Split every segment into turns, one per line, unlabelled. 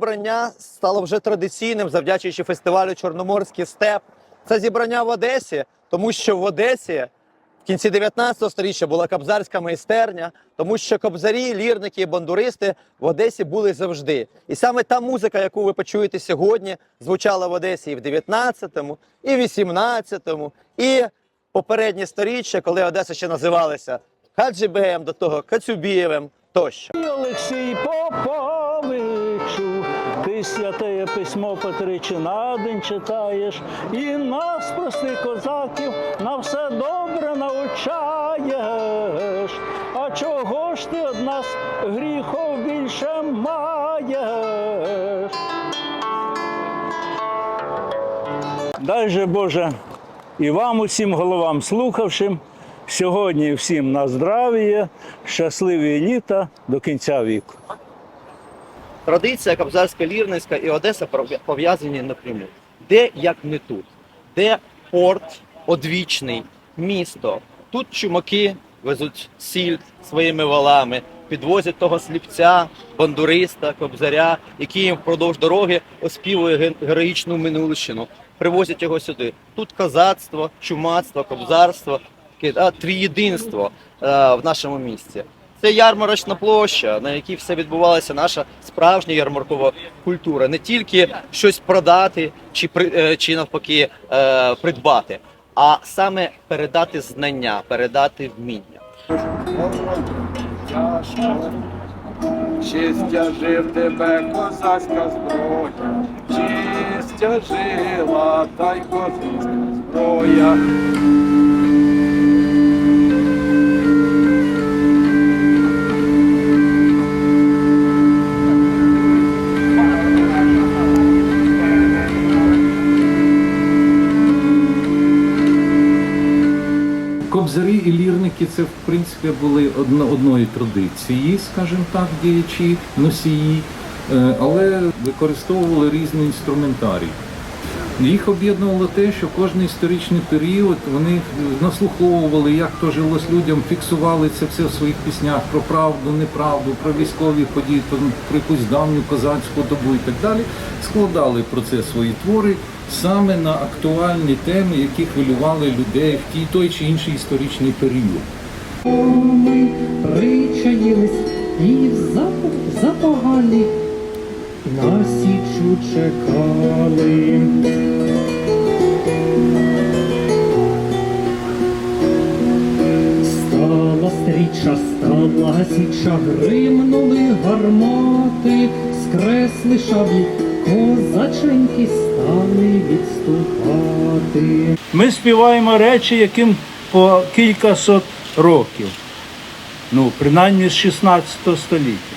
зібрання стало вже традиційним, завдячуючи фестивалю Чорноморський степ. Це зібрання в Одесі, тому що в Одесі в кінці 19 століття була кобзарська майстерня, тому що кобзарі, лірники і бандуристи в Одесі були завжди. І саме та музика, яку ви почуєте сьогодні, звучала в Одесі і в 19-му, і в 18-му, і попереднє сторіччя, коли Одеса ще називалася Хаджибеєм, до того Кацюбієвим тощо.
Олексій Поповичу, ти святе письмо по тричі на день читаєш, і нас, простих козаків, на все добре навчаєш. А чого ж ти од нас гріхов більше маєш? Дай же Боже і вам усім головам слухавшим. Сьогодні всім на здрав'я, щасливі літа до кінця віку.
Традиція кобзарська, лірницька і Одеса пов'язані напряму. Де як не тут? Де порт одвічний, місто? Тут чумаки везуть сіль своїми валами, підвозять того сліпця, бандуриста, кобзаря, який їм впродовж дороги оспівує героїчну минулщину. Привозять його сюди. Тут козацтво, чумацтво, кобзарство, таке, трієдинство е, в нашому місті. Це ярмарочна площа, на якій все відбувалася наша справжня ярмаркова культура. Не тільки щось продати чи е, чи навпаки е, придбати, а саме передати знання, передати вміння.
тяжко. Чи стяжив тебе козацька зброя, чи стяжила та й козацька зброя.
Кобзарі і лірники це в принципі були одно, одної традиції, скажімо так, діячі, носії, е, але використовували різний інструментарій. Їх об'єднувало те, що кожен історичний період вони наслуховували, як то жилось людям, фіксували це все в своїх піснях про правду, неправду, про військові події, про якусь давню козацьку добу і так далі. Складали про це свої твори саме на актуальні теми, які хвилювали людей в тій той чи інший історичний період.
Ми причаїлись і запогалі на січу чекали. Стала стріча, стала січа, гримнули гармати, скресли шаблі, козаченьки стали відступати.
Ми співаємо речі, яким по кількасот років. Ну, принаймні з 16 століття.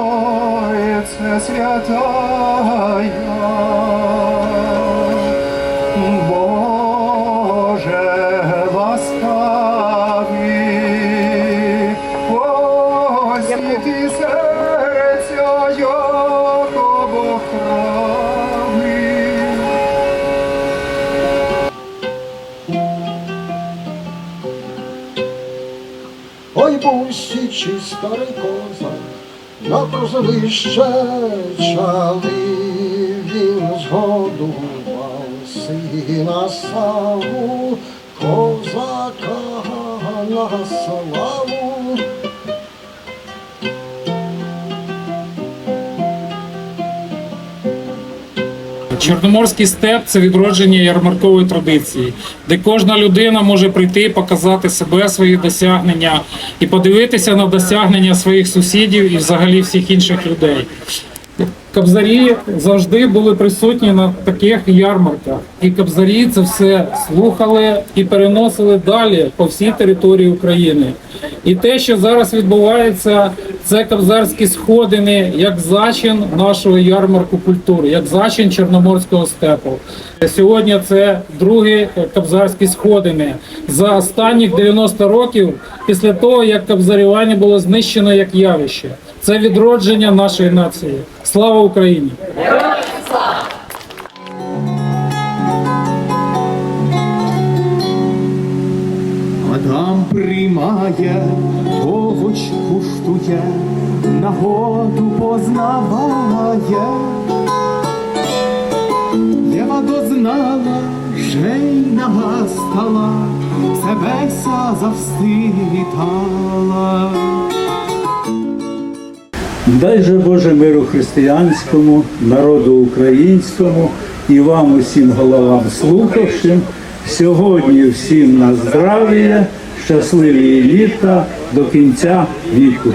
Троице святая,
Ой, бусічий старий козак, на прозовище чали, він згодував сина саву, козака на славу.
Чорноморський степ це відродження ярмаркової традиції, де кожна людина може прийти, показати себе, свої досягнення і подивитися на досягнення своїх сусідів і взагалі всіх інших людей. Кобзарі завжди були присутні на таких ярмарках, і кобзарі це все слухали і переносили далі по всій території України. І те, що зараз відбувається, це кобзарські сходини, як зачин нашого ярмарку культури, як зачин Чорноморського степу. Сьогодні це другі кобзарські сходини за останні 90 років після того, як кобзарювання було знищено як явище. Це відродження нашої нації. Слава Україні!
Адам приймає є, нагоду познаває. Єва дознала, вже й настала, себеся завститала.
Дай же Боже миру християнському, народу українському і вам усім головам слухавшим. Сьогодні всім на здрав'я, щасливі літа до кінця віку.